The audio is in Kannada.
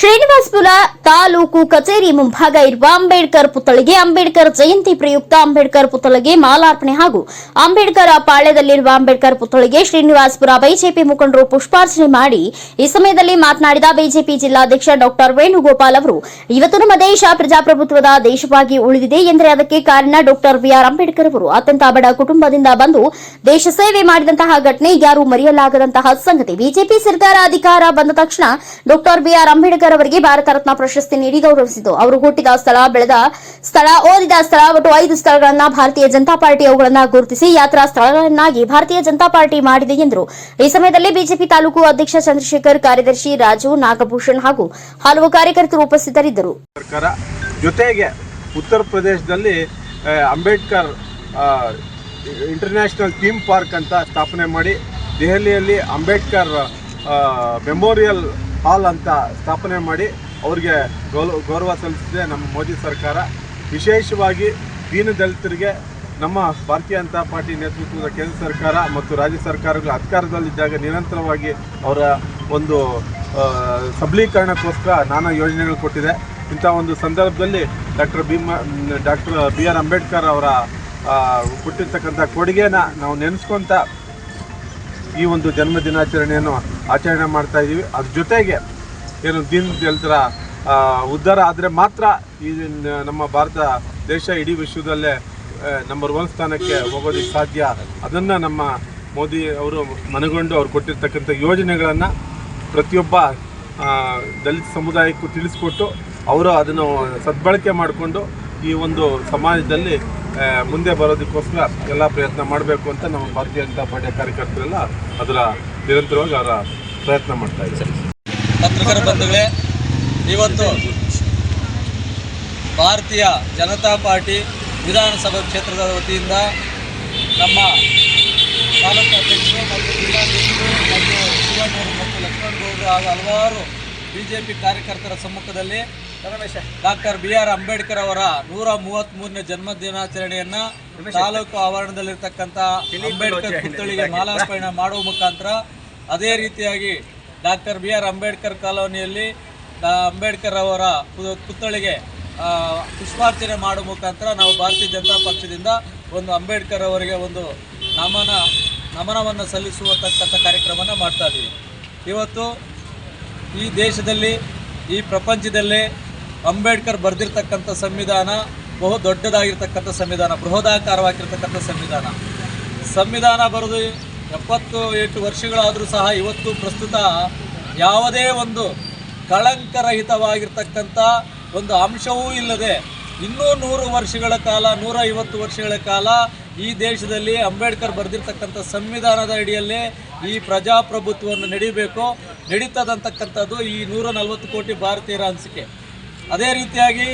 ಶ್ರೀನಿವಾಸಪುರ ತಾಲೂಕು ಕಚೇರಿ ಮುಂಭಾಗ ಇರುವ ಅಂಬೇಡ್ಕರ್ ಪುತ್ಥಳಿಗೆ ಅಂಬೇಡ್ಕರ್ ಜಯಂತಿ ಪ್ರಯುಕ್ತ ಅಂಬೇಡ್ಕರ್ ಪುತ್ಥಳಿಗೆ ಮಾಲಾರ್ಪಣೆ ಹಾಗೂ ಅಂಬೇಡ್ಕರ್ ಪಾಳ್ಯದಲ್ಲಿರುವ ಅಂಬೇಡ್ಕರ್ ಪುತ್ಥಳಿಗೆ ಶ್ರೀನಿವಾಸಪುರ ಬಿಜೆಪಿ ಮುಖಂಡರು ಪುಷ್ಪಾರ್ಚನೆ ಮಾಡಿ ಈ ಸಮಯದಲ್ಲಿ ಮಾತನಾಡಿದ ಬಿಜೆಪಿ ಜಿಲ್ಲಾಧ್ಯಕ್ಷ ಡಾಕ್ಟರ್ ವೇಣುಗೋಪಾಲ್ ಅವರು, ಇವತ್ತು ನಮ್ಮ ದೇಶ ಪ್ರಜಾಪ್ರಭುತ್ವದ ದೇಶವಾಗಿ ಉಳಿದಿದೆ ಎಂದರೆ ಅದಕ್ಕೆ ಕಾರಣ ಡಾಕ್ಟರ್ ಬಿಆರ್ ಅಂಬೇಡ್ಕರ್ ಅವರು. ಅತ್ಯಂತ ಬಡ ಕುಟುಂಬದಿಂದ ಬಂದು ದೇಶ ಸೇವೆ ಮಾಡಿದಂತಹ ಘಟನೆ ಯಾರು ಮರೆಯಲಾಗದಂತಹ ಸಂಗತಿ. ಬಿಜೆಪಿ ಸರ್ಕಾರ ಅಧಿಕಾರ ಬಂದ ತಕ್ಷಣ ಡಾಕ್ಟರ್ ಬಿಆರ್ ಅಂಬೇಡ್ಕರ್ ಅವರಿಗೆ ಭಾರತ ರತ್ನ ಪ್ರಶಸ್ತಿ ನೀಡಿ ಗೌರವಿಸಿತು. ಅವರು ಹುಟ್ಟಿದ ಸ್ಥಳ, ಬೆಳೆದ ಸ್ಥಳ, ಓದಿದ ಸ್ಥಳ, ಒಟ್ಟು ಐದು ಸ್ಥಳಗಳನ್ನ ಭಾರತೀಯ ಜನತಾ ಪಾರ್ಟಿ ಅವುಗಳನ್ನ ಗುರುತಿಸಿ ಯಾತ್ರಾ ಸ್ಥಳಗಳನ್ನಾಗಿ ಭಾರತೀಯ ಜನತಾ ಪಾರ್ಟಿ ಮಾಡಿದೆ ಎಂದರು. ಈ ಸಮಯದಲ್ಲಿ ಬಿಜೆಪಿ ತಾಲೂಕು ಅಧ್ಯಕ್ಷ ಚಂದ್ರಶೇಖರ್, ಕಾರ್ಯದರ್ಶಿ ರಾಜು, ನಾಗಭೂಷಣ್ ಹಾಗೂ ಹಲವು ಕಾರ್ಯಕರ್ತರು ಉಪಸ್ಥಿತರಿದ್ದರು. ಸರ್ಕಾರ ಜೊತೆಗೆ ಉತ್ತರ ಪ್ರದೇಶದಲ್ಲಿ ಅಂಬೇಡ್ಕರ್ ಇಂಟರ್ನ್ಯಾಷನಲ್ ಥೀಮ್ ಪಾರ್ಕ್ ಅಂತ ಸ್ಥಾಪನೆ ಮಾಡಿ, ದೆಹಲಿಯಲ್ಲಿ ಅಂಬೇಡ್ಕರ್ ಮೆಮೋರಿಯಲ್ ಹಾಲ್ ಅಂತ ಸ್ಥಾಪನೆ ಮಾಡಿ ಅವ್ರಿಗೆ ಗೌರವ ಗೌರವ ಸಲ್ಲಿಸಿದೆ ನಮ್ಮ ಮೋದಿ ಸರ್ಕಾರ. ವಿಶೇಷವಾಗಿ ದೀನದಲಿತರಿಗೆ ನಮ್ಮ ಭಾರತೀಯ ಜನತಾ ಪಾರ್ಟಿ ನೇತೃತ್ವದ ಕೇಂದ್ರ ಸರ್ಕಾರ ಮತ್ತು ರಾಜ್ಯ ಸರ್ಕಾರಗಳು ಅಧಿಕಾರದಲ್ಲಿದ್ದಾಗ ನಿರಂತರವಾಗಿ ಅವರ ಒಂದು ಸಬಲೀಕರಣಕ್ಕೋಸ್ಕರ ನಾನಾ ಯೋಜನೆಗಳು ಕೊಟ್ಟಿದೆ. ಇಂಥ ಒಂದು ಸಂದರ್ಭದಲ್ಲಿ doctor Bhima, doctor B R Ambedkar ಅವರ ಕೊಟ್ಟಿರ್ತಕ್ಕಂಥ ಕೊಡುಗೆನ ನಾವು ನೆನೆಸ್ಕೊತ ಈ ಒಂದು ಜನ್ಮ ದಿನಾಚರಣೆಯನ್ನು ಆಚರಣೆ ಮಾಡ್ತಾ ಇದ್ದೀವಿ ಅದ್ರ ಜೊತೆಗೆ ಏನು ದೀನ್ ದಲಿತರ ಉದ್ಧಾರ ಆದರೆ ಮಾತ್ರ ಈ ನಮ್ಮ ಭಾರತ ದೇಶ ಇಡೀ ವಿಶ್ವದಲ್ಲೇ ನಂಬರ್ ಒನ್ ಸ್ಥಾನಕ್ಕೆ ಹೋಗೋದಕ್ಕೆ ಸಾಧ್ಯ. ಅದನ್ನು ನಮ್ಮ ಮೋದಿ ಅವರು ಮನಗೊಂಡು ಅವ್ರು ಕೊಟ್ಟಿರ್ತಕ್ಕಂಥ ಯೋಜನೆಗಳನ್ನು ಪ್ರತಿಯೊಬ್ಬ ದಲಿತ ಸಮುದಾಯಕ್ಕೂ ತಿಳಿಸ್ಕೊಟ್ಟು ಅವರು ಅದನ್ನು ಸದ್ಬಳಕೆ ಮಾಡಿಕೊಂಡು ಈ ಒಂದು ಸಮಾಜದಲ್ಲಿ ಮುಂದೆ ಬರೋದಕ್ಕೋಸ್ಕರ ಎಲ್ಲ ಪ್ರಯತ್ನ ಮಾಡಬೇಕು ಅಂತ ನಮ್ಮ ಭಾರತೀಯ ಜನತಾ ಪಾರ್ಟಿಯ ಕಾರ್ಯಕರ್ತರೆಲ್ಲ ಅದರ ನಿರಂತರವಾಗಿ ಅವರ ಪ್ರಯತ್ನ ಮಾಡ್ತಾ ಇದ್ದಾರೆ. ಪತ್ರಕರ ಬಂಧುಗಳೇ ಇವತ್ತು ಭಾರತೀಯ ಜನತಾ ಪಾರ್ಟಿ ವಿಧಾನಸಭಾ ಕ್ಷೇತ್ರದ ವತಿಯಿಂದ ನಮ್ಮ ತಾಲೂಕು ಅಧ್ಯಕ್ಷರು ಮತ್ತು ಜಿಲ್ಲಾಧ್ಯಕ್ಷರು ಮತ್ತು ಶಿವಣ್ಣವರು ಮತ್ತು ಲಕ್ಷ್ಮಣ್ ಗೌಡರು ಹಾಗೂ ಹಲವಾರು ಬಿ ಜೆ ಪಿ ಕಾರ್ಯಕರ್ತರ ಸಮ್ಮುಖದಲ್ಲಿ ಡಾಕ್ಟರ್ ಬಿ ಆರ್ ಅಂಬೇಡ್ಕರ್ ಅವರ ನೂರ ಮೂವತ್ತ್ ಮೂರನೇ ಜನ್ಮ ದಿನಾಚರಣೆಯನ್ನ ತಾಲೂಕು ಆವರಣದಲ್ಲಿರ್ತಕ್ಕಂಥ ಅಂಬೇಡ್ಕರ್ ಪುತ್ಥಳಿಗೆ ಮಾಲಾರ್ಪಣೆ ಮಾಡುವ ಮುಖಾಂತರ ಅದೇ ರೀತಿಯಾಗಿ ಡಾಕ್ಟರ್ ಬಿ ಆರ್ ಅಂಬೇಡ್ಕರ್ ಕಾಲೋನಿಯಲ್ಲಿ ಅಂಬೇಡ್ಕರ್ ಅವರ ಪುತ್ಥಳಿಗೆ ಪುಷ್ಪಾರ್ಚನೆ ಮಾಡುವ ಮುಖಾಂತರ ನಾವು ಭಾರತೀಯ ಜನತಾ ಪಕ್ಷದಿಂದ ಒಂದು ಅಂಬೇಡ್ಕರ್ ಅವರಿಗೆ ಒಂದು ನಮನ, ನಮನವನ್ನು ಸಲ್ಲಿಸುವತಕ್ಕಂಥ ಕಾರ್ಯಕ್ರಮನ ಮಾಡ್ತಾ ಇದ್ದೀವಿ. ಇವತ್ತು ಈ ದೇಶದಲ್ಲಿ, ಈ ಪ್ರಪಂಚದಲ್ಲಿ ಅಂಬೇಡ್ಕರ್ ಬರೆದಿರ್ತಕ್ಕಂಥ ಸಂವಿಧಾನ ಬಹು ದೊಡ್ಡದಾಗಿರ್ತಕ್ಕಂಥ ಸಂವಿಧಾನ, ಬೃಹದಾಕಾರವಾಗಿರ್ತಕ್ಕಂಥ ಸಂವಿಧಾನ. ಸಂವಿಧಾನ ಬರೆದು ಎಪ್ಪತ್ತು ಎಂಟು ವರ್ಷಗಳಾದರೂ ಸಹ ಇವತ್ತು ಪ್ರಸ್ತುತ ಯಾವುದೇ ಒಂದು ಕಳಂಕರಹಿತವಾಗಿರ್ತಕ್ಕಂಥ ಒಂದು ಅಂಶವೂ ಇಲ್ಲದೆ ಇನ್ನೂ ನೂರು ವರ್ಷಗಳ ಕಾಲ ನೂರ ಐವತ್ತು ವರ್ಷಗಳ ಕಾಲ ಈ ದೇಶದಲ್ಲಿ ಅಂಬೇಡ್ಕರ್ ಬರೆದಿರ್ತಕ್ಕಂಥ ಸಂವಿಧಾನದ ಅಡಿಯಲ್ಲೇ ಈ ಪ್ರಜಾಪ್ರಭುತ್ವವನ್ನು ನಡಿಬೇಕು, ನಡೀತದಂತಕ್ಕಂಥದ್ದು ಈ ನೂರ ನಲವತ್ತು ಕೋಟಿ ಭಾರತೀಯರ ಅನಿಸಿಕೆ. ಅದೇ ರೀತಿಯಾಗಿ